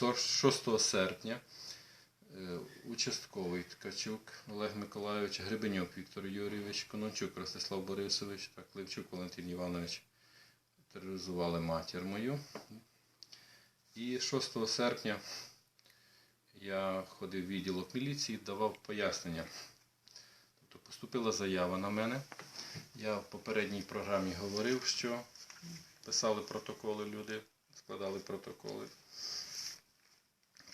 сор- 6 серпня е, участковий Ткачук Олег Миколайович, Гребенюк Віктор Юрійович, Конончук Ростислав Борисович та Кливчук Валентин Іванович тероризували матір мою. І 6 серпня я ходив в відділок міліції, давав пояснення. Тобто поступила заява на мене. Я в попередній програмі говорив, що писали протоколи люди, складали протоколи.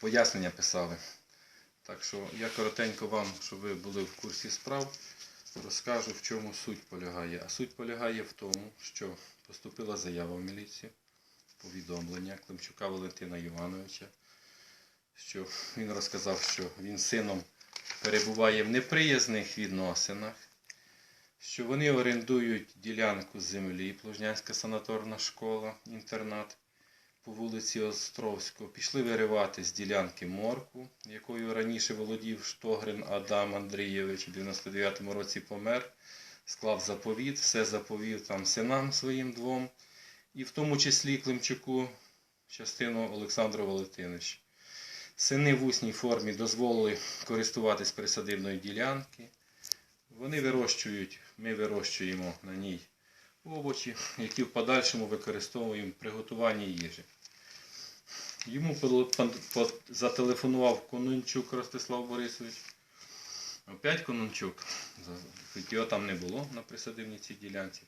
Пояснення писали. Так що я коротенько вам, щоб ви були в курсі справ, розкажу, в чому суть полягає. А суть полягає в тому, що поступила заява в міліцію, повідомлення Климчука Валентина Івановича, що він розказав, що він сином перебуває в неприязних відносинах, що вони орендують ділянку землі, Плужнянська санаторна школа, інтернат по вулиці Островського. Пішли виривати з ділянки морку, якою раніше володів Штогрин Адам Андрійович у 99-му році помер, склав заповіт, все заповів там синам своїм двом, і в тому числі Климчуку частину Олександру Валентиновичу. Сини в усній формі дозволили користуватись присадибної ділянки. Вони вирощують, ми вирощуємо на ній овочі, які в подальшому використовуємо в приготуванні їжі. Йому зателефонував Конончук Ростислав Борисович. Опять Конончук, хоч його там не було на присадибній цій ділянці.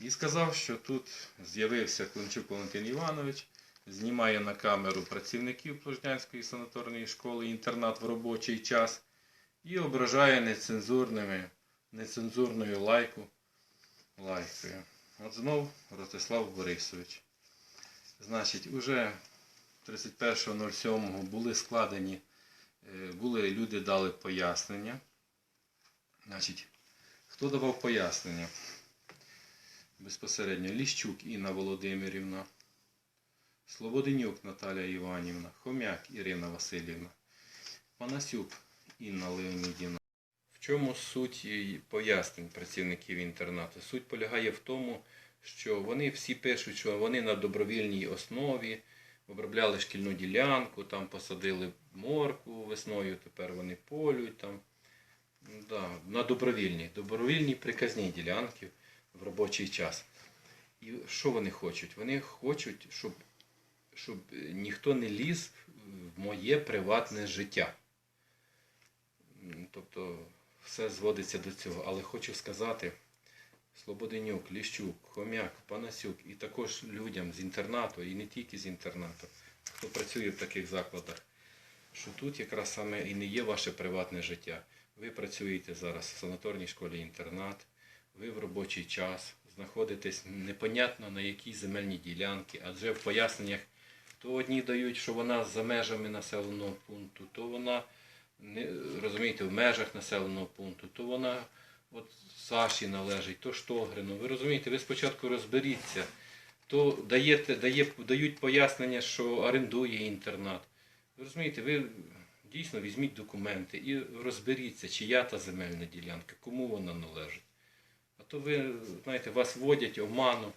І сказав, що тут з'явився Климчук Валентин Іванович, знімає на камеру працівників Плужнянської санаторної школи інтернат в робочий час і ображає нецензурними, нецензурною лайку, лайкою. От знов Ростислав Борисович. Значить, уже 31.07 були складені, е, були люди дали пояснення. Значить, хто давав пояснення? Безпосередньо Ліщук Інна Володимирівна, Слободенюк Наталія Іванівна, Хомяк Ірина Васильівна, Панасюк Інна Леонідівна. В чому суть пояснень працівників інтернату? Суть полягає в тому, що вони всі пишуть, що вони на добровільній основі обробляли шкільну ділянку, там посадили морку весною, тепер вони полюють там. Да, на добровільній, добровільній приказній ділянки в робочий час. І що вони хочуть? Вони хочуть, щоб, щоб ніхто не ліз в моє приватне життя. Тобто все зводиться до цього. Але хочу сказати, Слободенюк, Ліщук, Хомяк, Панасюк і також людям з інтернату, і не тільки з інтернату, хто працює в таких закладах, що тут якраз саме і не є ваше приватне життя. Ви працюєте зараз в санаторній школі інтернат, ви в робочий час знаходитесь непонятно на якій земельній ділянці, адже в поясненнях то одні дають, що вона за межами населеного пункту, то вона розумієте, в межах населеного пункту, то вона от Саші належить, то Штогрину. Ви розумієте, ви спочатку розберіться, то даєте, дає, дають пояснення, що орендує інтернат. Ви розумієте, ви дійсно візьміть документи і розберіться, чия та земельна ділянка, кому вона належить. А то ви, знаєте, вас вводять оману,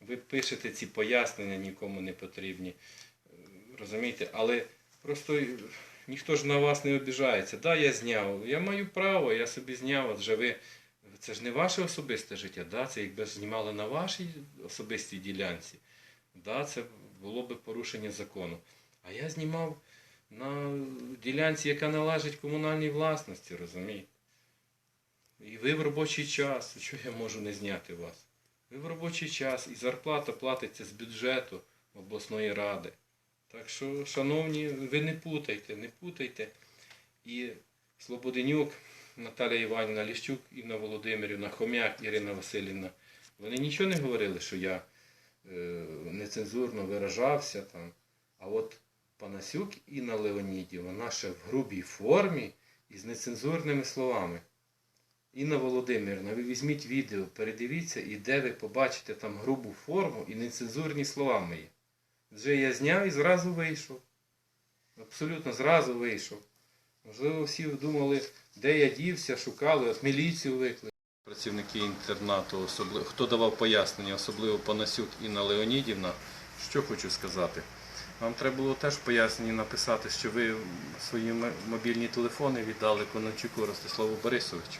ви пишете ці пояснення, нікому не потрібні. Розумієте, але просто ніхто ж на вас не обіжається. Да, я зняв. Я маю право, я собі зняв, адже ви. Це ж не ваше особисте життя, да? це якби знімали на вашій особистій ділянці, да? це було би порушення закону. А я знімав на ділянці, яка належить комунальній власності, розумієте? І ви в робочий час, що я можу не зняти вас? Ви в робочий час і зарплата платиться з бюджету обласної ради. Так що, шановні, ви не путайте, не путайте. І Слободенюк, Наталія Іванівна Ліщук, Інна Володимирівна, Хомяк, Ірина Васильівна. Вони нічого не говорили, що я е, нецензурно виражався там. А от Панасюк Інна Леонідівна, наша в грубій формі і з нецензурними словами. Інна Володимирівна, ви візьміть відео, передивіться, і де ви побачите там грубу форму і нецензурні слова мої. Вже я зняв і зразу вийшов. Абсолютно зразу вийшов. Можливо, всі думали, де я дівся, шукали, от міліцію викликали. Працівники інтернату, особливо, хто давав пояснення, особливо Панасюк Інна Леонідівна, що хочу сказати. Вам треба було теж в поясненні написати, що ви свої мобільні телефони віддали Конончуку Ростиславу Борисовичу.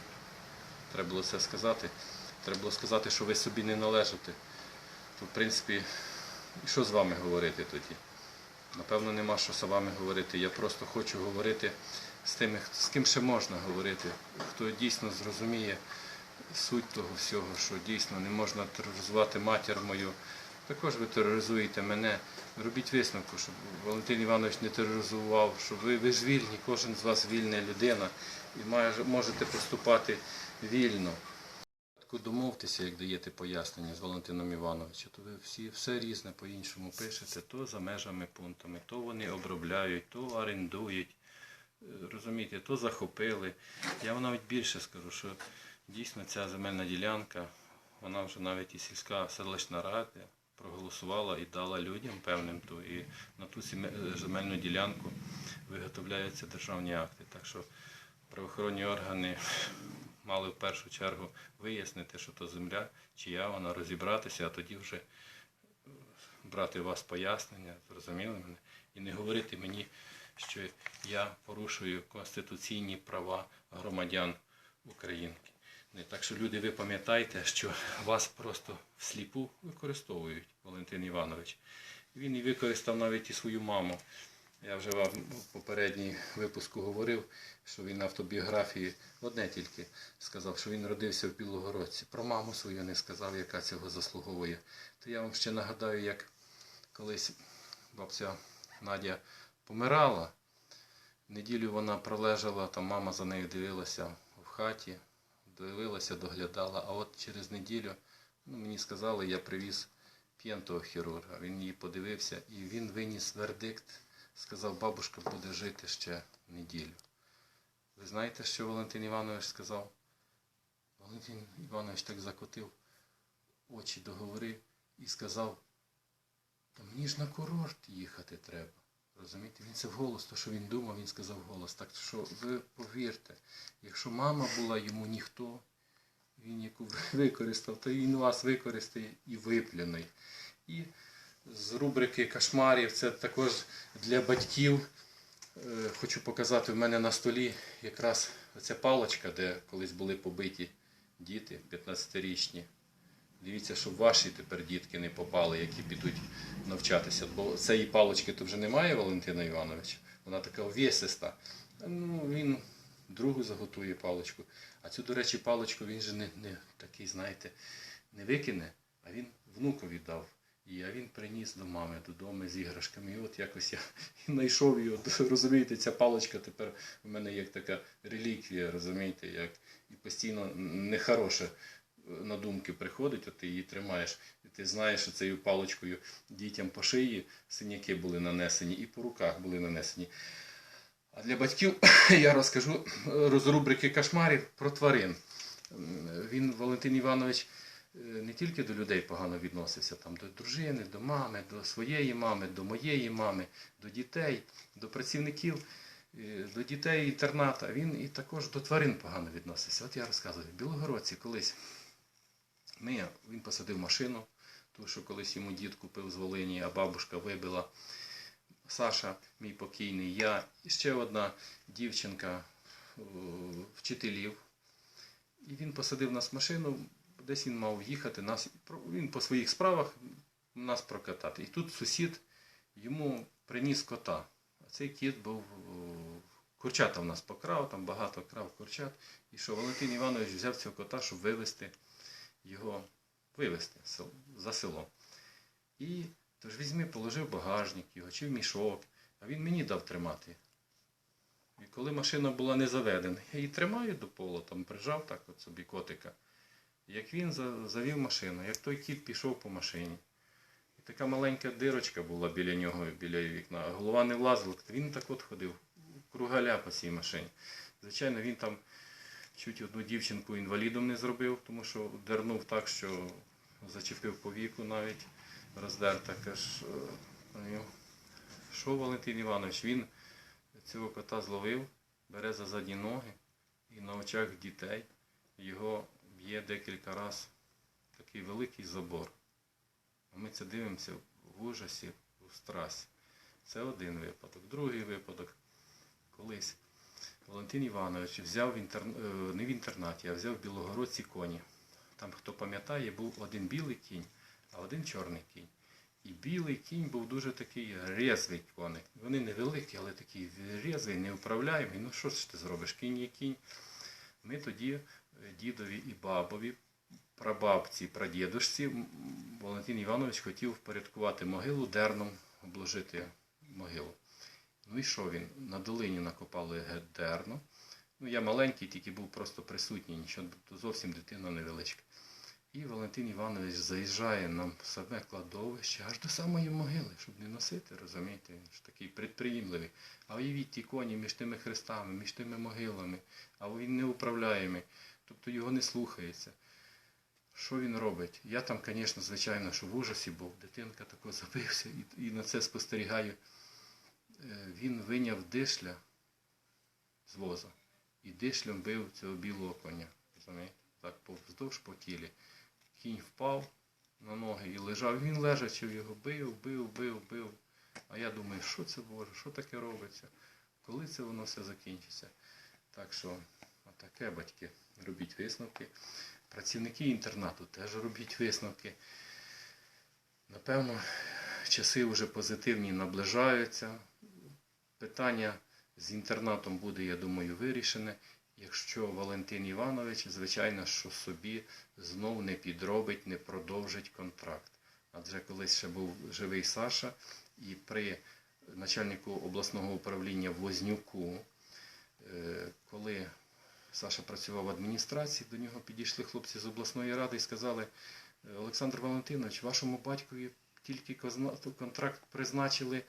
Треба було це сказати. Треба було сказати, що ви собі не належите. То, в принципі, що з вами говорити тоді? Напевно, нема що з вами говорити. Я просто хочу говорити з тими, з ким ще можна говорити, хто дійсно зрозуміє суть того всього, що дійсно не можна тероризувати матір мою. Також ви тероризуєте мене. Робіть висновку, щоб Валентин Іванович не тероризував, що ви, ви ж вільні, кожен з вас вільна людина і можете поступати вільно. Спочатку Домовтеся, як даєте пояснення з Валентином Івановичем, то ви всі все різне по-іншому пишете, то за межами пунктами, то вони обробляють, то орендують. Е, Розумієте, то захопили. Я вам навіть більше скажу, що дійсно ця земельна ділянка, вона вже навіть і сільська селищна рада проголосувала і дала людям певним ту. І на ту е, земельну ділянку виготовляються державні акти. Так що правоохоронні органи мали в першу чергу вияснити, що то земля, чия вона, розібратися, а тоді вже брати у вас пояснення, зрозуміли мене, і не говорити мені, що я порушую конституційні права громадян Українки. Так що люди, ви пам'ятаєте, що вас просто всліпу використовують, Валентин Іванович. Він і використав навіть і свою маму. Я вже вам в попередній випуску говорив, що він автобіографії одне тільки сказав, що він родився в Білогородці. Про маму свою не сказав, яка цього заслуговує. То я вам ще нагадаю, як колись бабця Надя помирала. Неділю вона пролежала, там мама за нею дивилася в хаті, дивилася, доглядала. А от через неділю ну, мені сказали, я привіз п'єнтого хірурга. Він її подивився і він виніс вердикт, сказав, бабушка буде жити ще неділю. Ви знаєте, що Валентин Іванович сказав? Валентин Іванович так закотив очі договори і сказав, та мені ж на курорт їхати треба. Розумієте, він це вголос, то, що він думав, він сказав вголос. Так що ви повірте, якщо мама була йому ніхто, він яку використав, то він вас використає і виплюне. І з рубрики кошмарів це також для батьків. Е, Хочу показати в мене на столі якраз ця палочка, де колись були побиті діти 15-річні. Дивіться, щоб ваші тепер дітки не попали, які підуть навчатися. Бо цієї палочки то вже немає, Валентина Івановича. Вона така увесиста. Ну, він другу заготує паличку. А цю, до речі, паличку він же не, не такий, знаєте, не викине, а він внукові дав. І а він приніс до мами додому з іграшками. І от якось я знайшов її. Розумієте, ця паличка тепер у мене як така реліквія, розумієте, як і постійно нехороше на думки приходить, от ти її тримаєш, і ти знаєш, що цією паличкою дітям по шиї синяки були нанесені і по руках були нанесені. А для батьків я розкажу е, з рубрики кошмарів про тварин. Він, Валентин Іванович, не тільки до людей погано відносився, там, до дружини, до мами, до своєї мами, до моєї мами, до дітей, до працівників, е, до дітей інтерната. Він і також до тварин погано відносився. От я розказую, в Білогородці колись ми, він посадив машину, тому що колись йому дід купив з Волині, а бабушка вибила. Саша, мій покійний, я і ще одна дівчинка е, вчителів. І він посадив нас в машину, десь він мав їхати, нас, він по своїх справах нас прокатати. І тут сусід йому приніс кота. А цей кіт був е, курчата в нас покрав, там багато крав курчат. І що Валентин Іванович взяв цього кота, щоб вивезти його, вивезти за село. І тож візьми, положив багажник його чи в мішок, а він мені дав тримати. І коли машина була не заведена, я її тримаю до полу, там прижав так от собі котика. Як він завів машину, як той кіт пішов по машині. І така маленька дирочка була біля нього, біля вікна, а голова не влазила, він так от ходив, кругаля по цій машині. Звичайно, він там чуть одну дівчинку інвалідом не зробив, тому що дернув так, що зачепив по віку навіть роздер таке ж. Що Валентин Іванович? Він цього кота зловив, бере за задні ноги і на очах дітей його б'є декілька разів такий великий забор. Ми це дивимося в ужасі, в страсі. Це один випадок. Другий випадок. Колись Валентин Іванович взяв в інтер... е, не в інтернаті, а взяв в Білогородці коні. Там, хто пам'ятає, був один білий кінь, а один чорний кінь. І білий кінь був дуже такий резвий коник. Вони невеликі, але такий резвий, неуправляємий. Ну що ж ти зробиш? Кінь є кінь. Ми тоді дідові і бабові, прабабці, прадідушці, Валентин Іванович хотів впорядкувати могилу, дерном обложити могилу. Ну і що він? На долині накопали дерно. Ну, я маленький, тільки був просто присутній, нічого, зовсім дитина невеличка. І Валентин Іванович заїжджає на саме кладовище аж до самої могили, щоб не носити, розумієте, він ж такий предприємливий. А уявіть ті коні між тими хрестами, між тими могилами, а він неуправляємий, тобто його не слухається. Що він робить? Я там, звісно, звичайно, що в ужасі був, дитинка тако забився і, і на це спостерігаю. Е, Він виняв дишля з воза і дишлем бив цього білого коня. Розумієте? Так повздовж по тілі. Кінь впав на ноги і лежав. Він лежачи його бив, бив, бив, бив. А я думаю, що це Боже, що таке робиться? Коли це воно все закінчиться? Так що, отаке, батьки, робіть висновки. Працівники інтернату теж робіть висновки. Напевно, часи вже позитивні наближаються. Питання з інтернатом буде, я думаю, вирішене. Якщо Валентин Іванович, звичайно, що собі знов не підробить, не продовжить контракт. Адже колись ще був живий Саша, і при начальнику обласного управління Вознюку, е, коли Саша працював в адміністрації, до нього підійшли хлопці з обласної ради і сказали, «Е, Олександр Валентинович, вашому батькові тільки контракт призначили,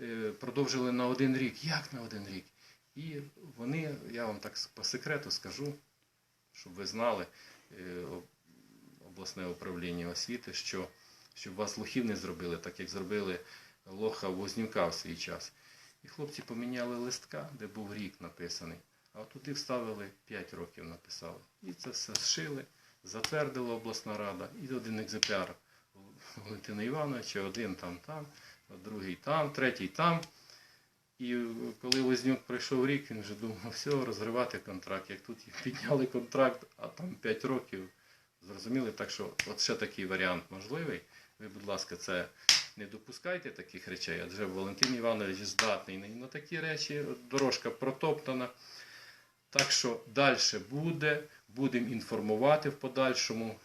е, продовжили на один рік. Як на один рік? І вони, я вам так по секрету скажу, щоб ви знали, е, обласне управління освіти, що щоб вас лохів не зробили, так як зробили лоха Вознюка в свій час. І хлопці поміняли листка, де був рік написаний, а туди вставили 5 років написали. І це все зшили, затвердила обласна рада, і один екземпляр Валентина Івановича, один там там, другий там, третій там. І коли Вознюк пройшов рік, він вже думав, все, розривати контракт. Як тут підняли контракт, а там 5 років. Зрозуміли, так що от ще такий варіант можливий. Ви, будь ласка, це не допускайте таких речей, адже Валентин Іванович здатний на такі речі, дорожка протоптана. Так що далі буде, будемо інформувати в подальшому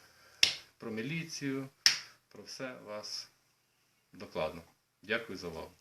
про міліцію, про все вас докладно. Дякую за увагу.